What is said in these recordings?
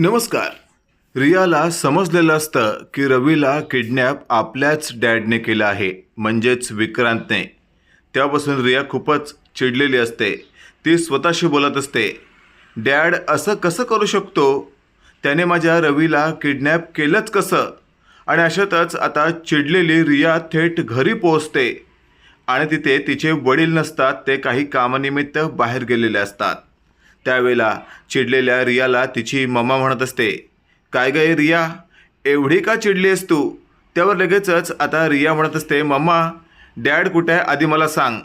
नमस्कार. रियाला समजलेलं असतं की रवीला किडनॅप आपल्याच डॅडने केलं आहे म्हणजेच विक्रांतने. तेव्हापासून रिया खूपच चिडलेली असते. ती स्वतःशी बोलत असते डॅड असं कसं करू शकतो? त्याने माझ्या रवीला किडनॅप केलंच कसं? आणि अशातच आता चिडलेली रिया थेट घरी पोहोचते. आणि तिथे तिचे वडील नसतात ते काही कामानिमित्त बाहेर गेलेले असतात. त्यावेळेला चिडलेल्या रियाला तिची मम्मा म्हणत असते काय गे रिया? एवढी का चिडली आहेस तू? त्यावर लगेचच आता रिया म्हणत असते मम्मा डॅड कुठे आहे? आधी मला सांग.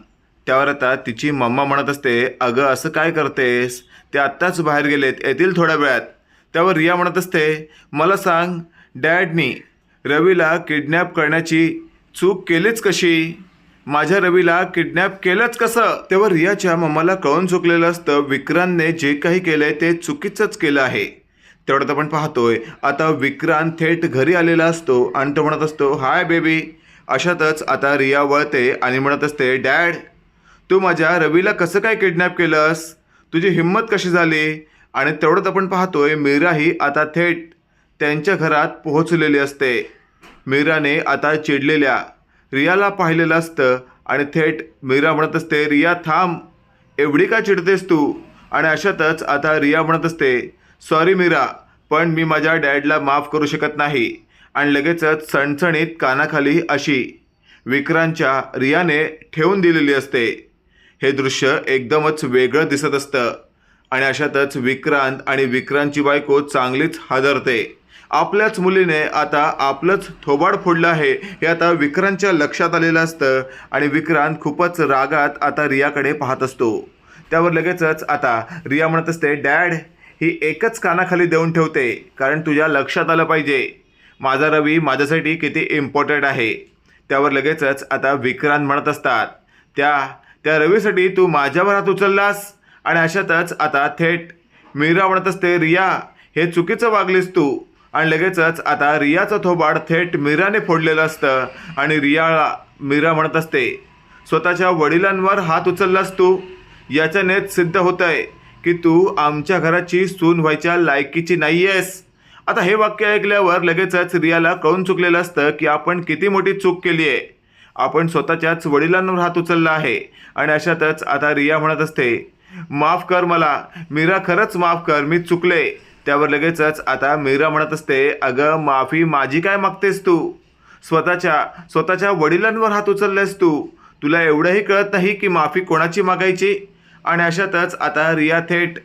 त्यावर आता तिची मम्मा म्हणत असते अगं असं काय करतेस? ते आत्ताच बाहेर गेलेत येतील थोड्या वेळात. त्यावर रिया म्हणत असते मला सांग डॅडनी रवीला किडनॅप करण्याची चूक केलीच कशी? माझ्या रवीला किडनॅप केलंच कसं? तेव्हा रियाच्या मम्माला कळून चुकलेलं असतं विक्रांतने जे काही केलंय ते चुकीचंच केलं आहे. तेवढ्यात आपण पाहतोय. आता विक्रांत थेट घरी आलेला असतो आणि तो म्हणत असतो हाय बेबी. अशातच आता रिया वळते आणि म्हणत असते डॅड तू माझ्या रवीला कसं काय किडनॅप केलंस? तुझी हिंमत कशी झाली? आणि तेवढंच आपण पाहतोय मीराही आता थेट त्यांच्या घरात पोहोचलेली असते. मीराने आता चिडलेल्या रियाला पाहिलेलं असतं आणि थेट मीरा म्हणत असते रिया थांब. एवढी का चिडतेस तू? आणि अशातच आता रिया म्हणत असते सॉरी मीरा पण मी माझ्या डॅडला माफ करू शकत नाही. आणि लगेचच सणसणीत कानाखाली अशी विक्रांतच्या रियाने ठेवून दिलेली असते. हे दृश्य एकदमच वेगळं दिसत असतं आणि अशातच विक्रांत आणि विक्रांतची बायको चांगलीच हादरते. आपल्याच मुलीने आता आपलंच थोबाड फोडलं आहे हे आता विक्रांतच्या लक्षात आलेलं असतं आणि विक्रांत खूपच रागात आता रियाकडे पाहत असतो. त्यावर लगेचच आता रिया म्हणत असते डॅड ही एकच कानाखाली देऊन ठेवते कारण तुझ्या लक्षात आलं पाहिजे. माझा रवी माझ्यासाठी किती इम्पॉर्टंट आहे. त्यावर लगेचच आता विक्रांत म्हणत असतात त्या त्या रवीसाठी तू माझ्यावर हात उचललास? आणि अशातच आता थेट मीरा म्हणत असते रिया हे चुकीचं वागलीस तू. आणि लगेचच आता रियाचं थोबाड थेट मीराने फोडलेलं असतं. आणि रियाला मीरा म्हणत असते स्वतःच्या वडिलांवर हात उचललास तू? याच्यानेच सिद्ध होत आहे की तू आमच्या घराची सून व्हायच्या लायकीची नाही आहेस आता हे वाक्य ऐकल्यावर लगेचच रियाला कळून चुकलेलं असतं की आपण किती मोठी चूक केली आहे. आपण स्वतःच्याच वडिलांवर हात उचलला आहे. आणि अशातच आता रिया म्हणत असते माफ कर मला. मीरा खरंच माफ कर. मी चुकले. त्यावर लगेचच आता मीरा म्हणत असते अगं माफी माझी काय मागतेस तू? स्वतःच्या स्वतःच्या वडिलांवर हात उचललेस तू? तुला एवढंही कळत नाही की माफी कोणाची मागायची? आणि अशातच आता रिया थेट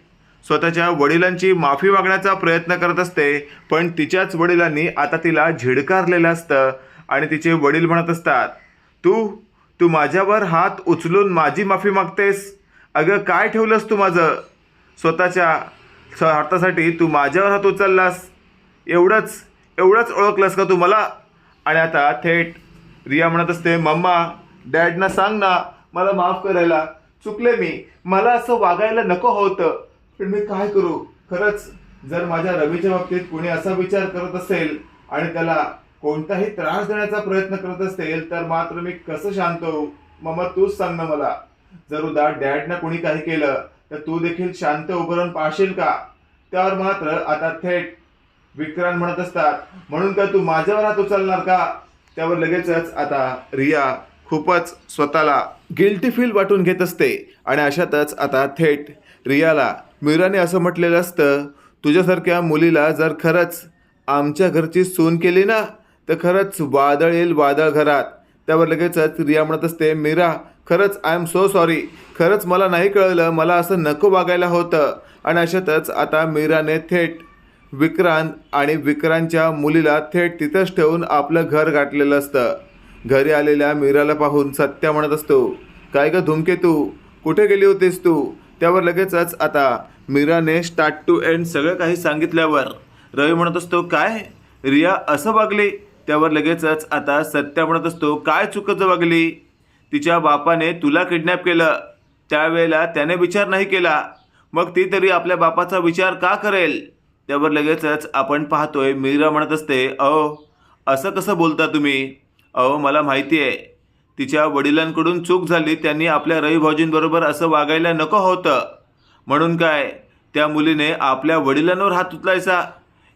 स्वतःच्या वडिलांची माफी मागण्याचा प्रयत्न करत असते पण तिच्याच वडिलांनी आता तिला झिडकारलेलं असतं आणि तिचे वडील म्हणत असतात तू तू माझ्यावर हात उचलून माझी माफी मागतेस? अगं काय ठेवलंस तू माझं? स्वतःच्या स्वार्थासाठी तू माझ्यावर हात उचललास. एवढंच एवढंच ओळखलंस का तू मला? आणि आता थेट रिया म्हणत असते मम्मा डॅडना सांग ना मला माफ करायला. चुकले मी. मला असं वागायला नको होतं. पण मी काय करू? खरंच जर माझ्या रवीच्या बाबतीत कोणी असा विचार करत असेल आणि त्याला कोणताही त्रास देण्याचा प्रयत्न करत असेल तर मात्र मी कसं शांत होऊ? मम्मा तूच सांग ना मला. जर उदा डॅडनं कोणी काही केलं तर तू देखील शांत उभं राहून पाहशील का? त्यावर मात्र आता थेट विक्रांत म्हणत असतात म्हणून काय तू माझ्यावर हात उचलणार का? त्यावर लगेचच आता रिया खूपच स्वतःला गिल्टी फील वाटून घेत असते आणि अशातच आता थेट रियाला मीराने असं म्हटलेलं असतं तुझ्यासारख्या मुलीला जर खरंच आमच्या घरची सून केली ना तर खरंच वादळ येईल वादळ घरात. त्यावर लगेचच रिया म्हणत असते मीरा खरंच आय एम सो सॉरी खरंच मला नाही कळलं मला असं नको वागायला होतं. आणि अशातच आता मीराने थेट विक्रांत आणि विक्रांतच्या मुलीला थेट तिथंच ठेवून आपलं घर गाठलेलं असतं. घरी आलेल्या मीराला पाहून सत्या म्हणत असतो काय ग धुमके तू? कुठे गेली होतीस तू? त्यावर लगेचच आता मीराने स्टार्ट टू एंड सगळं काही सांगितल्यावर रवी म्हणत असतो काय? रिया असं वागली? त्यावर लगेचच आता सत्या म्हणत असतो काय चुकत वागली? तिच्या बापाने तुला किडनॅप केलं. त्यावेळेला त्याने विचार नाही केला. मग ती तरी आपल्या बापाचा विचार का करेल? त्यावर लगेचच आपण पाहतोय मीरा म्हणत असते अहो असं कसं बोलता तुम्ही? अहो मला माहिती आहे तिच्या वडिलांकडून चूक झाली त्यांनी आपल्या रविभाजींबरोबर असं वागायला नको होतं. म्हणून काय? त्या मुलीने आपल्या वडिलांवर हात उचलायचा.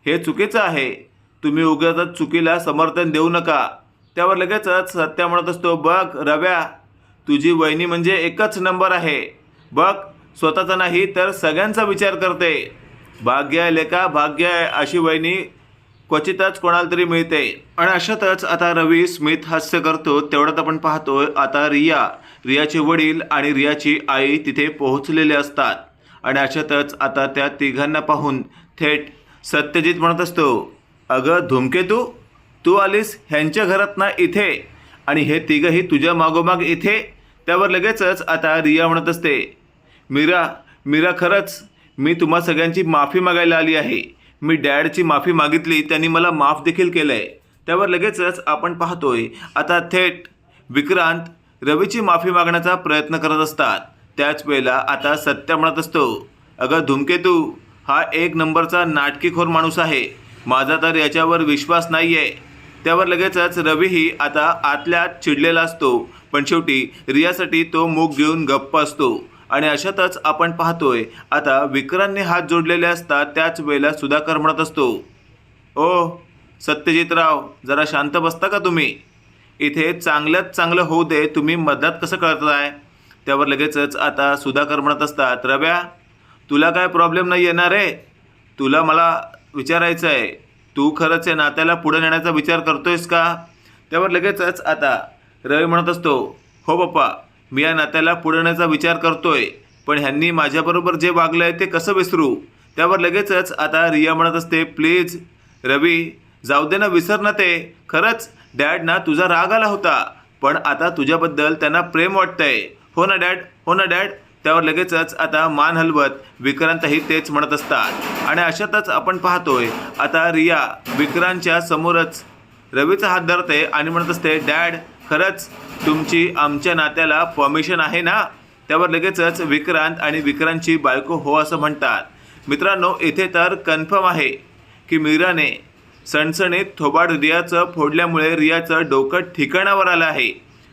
हे चुकीचं आहे. तुम्ही उगाच चुकीला समर्थन देऊ नका. त्यावर लगेचच सत्या म्हणत असतो बघ रव्या तुझी वहिनी म्हणजे एकच नंबर आहे. बघ स्वतःचा नाही तर सगळ्यांचा विचार करते. भाग्य आहे लेखा भाग्य आहे अशी वहिनी क्वचितच कोणाला तरी मिळते. आणि अशातच आता रवी स्मित हास्य करतो. तेवढ्यात आपण पाहतोय आता रिया रियाचे वडील आणि रियाची आई तिथे पोहोचलेले असतात. आणि अशातच आता त्या तिघांना पाहून थेट सत्यजित म्हणत असतो अगं धुमके तू? तू आलीस ह्यांच्या घरात ना इथे. आणि हे तिघंही तुझ्या मागोमाग इथे. त्यावर लगेचच आता रिया म्हणत असते मीरा मीरा खरंच मी तुम्हा सगळ्यांची माफी मागायला आली आहे. मी डॅडची माफी मागितली त्यांनी मला माफ देखील केलं आहे त्यावर लगेचच आपण पाहतोय आता थेट विक्रांत रवीची माफी मागण्याचा प्रयत्न करत असतात. त्याच वेळेला आता सत्य म्हणत असतो अगं धुमकेतू हा एक नंबरचा नाटकीखोर माणूस आहे. माझा तर याच्यावर विश्वास नाही आहे त्यावर लगेचच रवीही आता आतल्या चिडलेला असतो. पण शेवटी रियासाठी तो मूग घेऊन गप्प असतो. आणि अशातच आपण पाहतोय आता विक्रांनी हात जोडलेले असतात त्याच वेळेला सुधाकर म्हणत असतो ओ सत्यजितराव जरा शांत बसता का तुम्ही? इथे चांगल्यात चांगलं होऊ दे तुम्ही मदत कसं करताय? त्यावर लगेचच आता सुधाकर म्हणत असतात रव्या तुला काय प्रॉब्लेम नाही येणार आहे तुला मला विचारायचं आहे तू खरंच या नात्याला पुढे नेण्याचा विचार करतोयस का? त्यावर लगेचच आता रवी म्हणत असतो हो पप्पा मी या नात्याला पुढे नेण्याचा विचार करतोय पण ह्यांनी माझ्याबरोबर जे वागलं आहे ते कसं विसरू? त्यावर लगेचच आता रिया म्हणत असते प्लीज रवी जाऊ दे ना विसर ना ते. खरंच डॅड ना तुझा राग आला होता पण आता तुझ्याबद्दल त्यांना प्रेम वाटतंय. हो ना डॅड? हो ना डॅड? त्यावर लगेचच आता मान हलवत विक्रांतही तेच म्हणत असतात. आणि अशातच आपण पाहतोय आता रिया विक्रांतच्या समोरच रवीचा हात धरते आणि म्हणत असते डॅड खरंच तुमची आमच्या नात्याला परमिशन आहे ना? त्यावर लगेचच विक्रांत आणि विक्रांतची बायको हो असं म्हणतात. मित्रांनो इथे तर कन्फर्म आहे की मीराने सणसणीत थोबाड रियाचं फोडल्यामुळे रियाचं डोकं ठिकाणावर आलं आहे.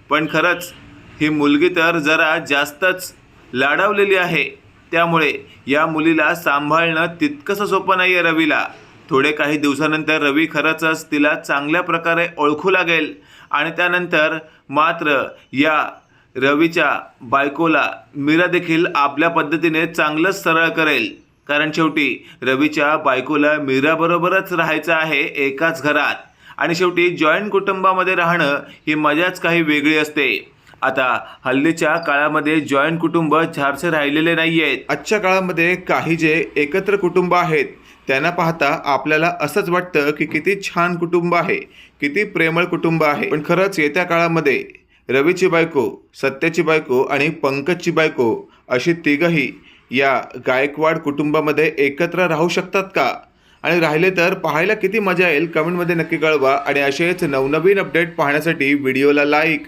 पण खरंच ही मुलगी तर जरा जास्तच लाडावलेली आहे. त्यामुळे या मुलीला सांभाळणं तितकंसं सोपं नाही आहे रवीला. थोडे काही दिवसानंतर रवी खरंच तिला चांगल्या प्रकारे ओळखू लागेल. आणि त्यानंतर मात्र या रवीच्या बायकोला मीरा देखील आपल्या पद्धतीने चांगलंच सरळ करेल. कारण शेवटी रवीच्या बायकोला मीराबरोबरच राहायचं आहे एकाच घरात. आणि शेवटी जॉईंट कुटुंबामध्ये राहणं ही मजाच काही वेगळी असते. आता हल्लीच्या काळामध्ये जॉईंट कुटुंब झारसे राहिलेले नाही आहेत आजच्या काळामध्ये काही जे एकत्र कुटुंब आहेत त्यांना पाहता आपल्याला असंच वाटतं की किती छान कुटुंब आहे किती प्रेमळ कुटुंब आहे. पण खरंच येत्या काळामध्ये रवीची बायको सत्याची बायको आणि पंकजची बायको अशी तिघही या गायकवाड कुटुंबामध्ये एकत्र राहू शकतात का? आणि राहिले तर पाहायला किती मजा येईल? कमेंटमध्ये नक्की कळवा आणि असेच नवनवीन अपडेट पाहण्यासाठी व्हिडिओला लाईक